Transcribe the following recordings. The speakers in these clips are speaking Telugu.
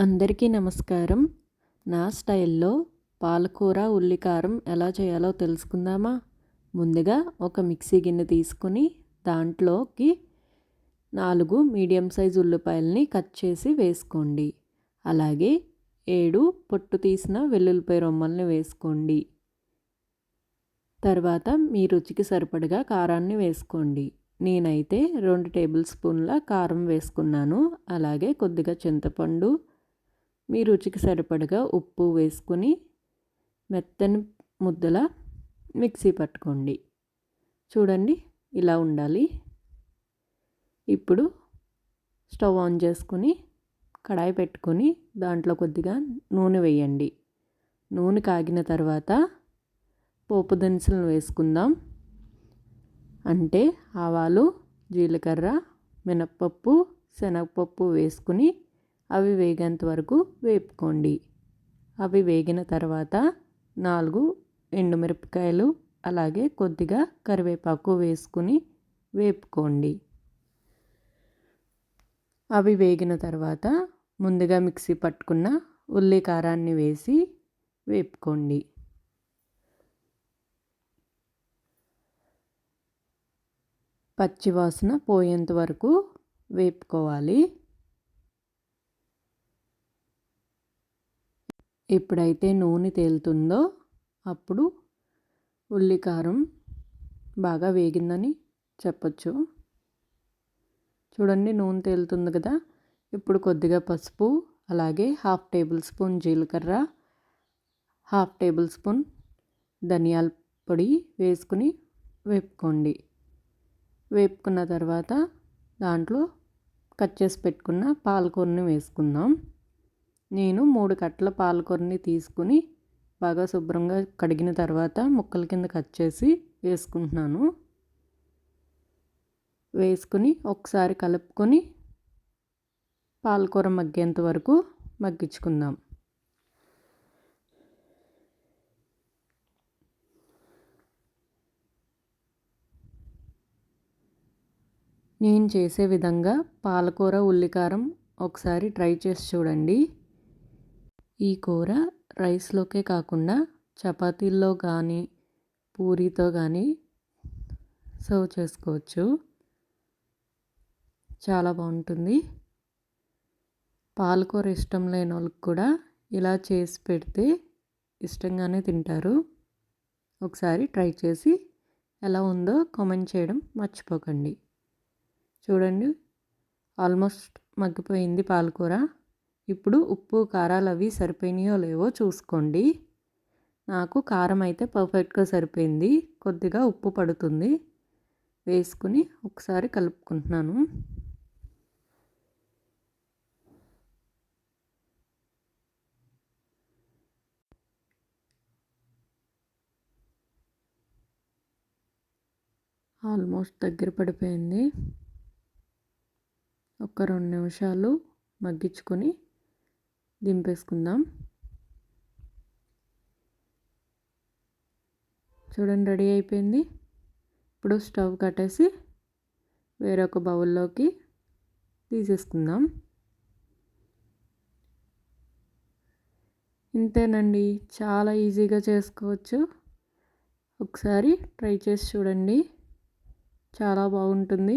అందరికీ నమస్కారం. నా స్టైల్లో పాలకూర ఉల్లికారం ఎలా చేయాలో తెలుసుకుందామా? ముందుగా ఒక మిక్సీ గిన్నె తీసుకుని దాంట్లోకి నాలుగు మీడియం సైజు ఉల్లిపాయలని కట్ చేసి వేసుకోండి. అలాగే ఏడు పొట్టు తీసిన వెల్లుల్లిపాయ రొమ్మల్ని వేసుకోండి. తర్వాత మీ రుచికి సరిపడగా కారాన్ని వేసుకోండి. నేనైతే రెండు టేబుల్ స్పూన్ల కారం వేసుకున్నాను. అలాగే కొద్దిగా చింతపండు మీ రుచికి సరిపడగా ఉప్పు వేసుకొని మెత్తని ముద్దల మిక్సీ పట్టుకోండి. చూడండి ఇలా ఉండాలి. ఇప్పుడు స్టవ్ ఆన్ చేసుకొని కడాయి పెట్టుకొని దాంట్లో కొద్దిగా నూనె వేయండి. నూనె కాగిన తర్వాత పోపు దినుసులను వేసుకుందాం. అంటే ఆవాలు జీలకర్ర మినప్పప్పు శనగపప్పు వేసుకుని అవి వేగేంత వరకు వేపుకోండి. అవి వేగిన తర్వాత నాలుగు ఎండుమిరపకాయలు అలాగే కొద్దిగా కరివేపాకు వేసుకుని వేపుకోండి. అవి వేగిన తర్వాత ముందుగా మిక్సీ పట్టుకున్న ఉల్లి కారాన్ని వేసి వేపుకోండి. పచ్చివాసన పోయేంత వరకు వేపుకోవాలి. ఎప్పుడైతే నూనె తేలుతుందో అప్పుడు ఉల్లికారం బాగా వేగిందని చెప్పచ్చు. చూడండి నూనె తేలుతుంది కదా. ఇప్పుడు కొద్దిగా పసుపు అలాగే హాఫ్ టేబుల్ స్పూన్ జీలకర్ర హాఫ్ టేబుల్ స్పూన్ ధనియాల పొడి వేసుకుని వేపుకోండి. వేపుకున్న తర్వాత దాంట్లో కట్ చేసి పెట్టుకున్న పాలకూరని వేసుకుందాం. నేను మూడు కట్టల పాలకూరని తీసుకుని బాగా శుభ్రంగా కడిగిన తర్వాత ముక్కల కింద కట్ చేసి వేసుకుంటున్నాను. వేసుకుని ఒకసారి కలుపుకొని పాలకూర మగ్గేంత వరకు మగ్గించుకుందాం. నేను చేసే విధంగా పాలకూర ఉల్లికారం ఒకసారి ట్రై చేసి చూడండి. ఈ కూర రైస్లోకే కాకుండా చపాతీల్లో కానీ పూరీతో కానీ సర్వ్ చేసుకోవచ్చు. చాలా బాగుంటుంది. పాలకూర ఇష్టం లేని వాళ్ళకి కూడా ఇలా చేసి పెడితే ఇష్టంగానే తింటారు. ఒకసారి ట్రై చేసి ఎలా ఉందో కామెంట్ చేయడం మర్చిపోకండి. చూడండి ఆల్మోస్ట్ మగ్గిపోయింది పాలకూర. ఇప్పుడు ఉప్పు కారాలు అవి సరిపోయినాయో లేవో చూసుకోండి. నాకు కారం అయితే పర్ఫెక్ట్గా సరిపోయింది. కొద్దిగా ఉప్పు పడుతుంది. వేసుకుని ఒకసారి కలుపుకుంటున్నాను. ఆల్మోస్ట్ దగ్గర పడిపోయింది. ఒక రెండు నిమిషాలు మగ్గించుకొని దింపేసుకుందాం. చూడండి రెడీ అయిపోయింది. ఇప్పుడు స్టవ్ కట్టేసి వేరొక బౌల్లోకి తీసేసుకుందాం. ఇంతేనండి చాలా ఈజీగా చేసుకోవచ్చు. ఒకసారి ట్రై చేసి చూడండి చాలా బాగుంటుంది.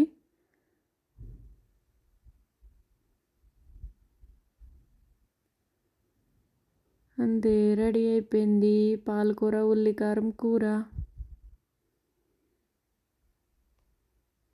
అంతే రెడీ అయిపోయింది. పాలకూర ఉల్లికారం కూర.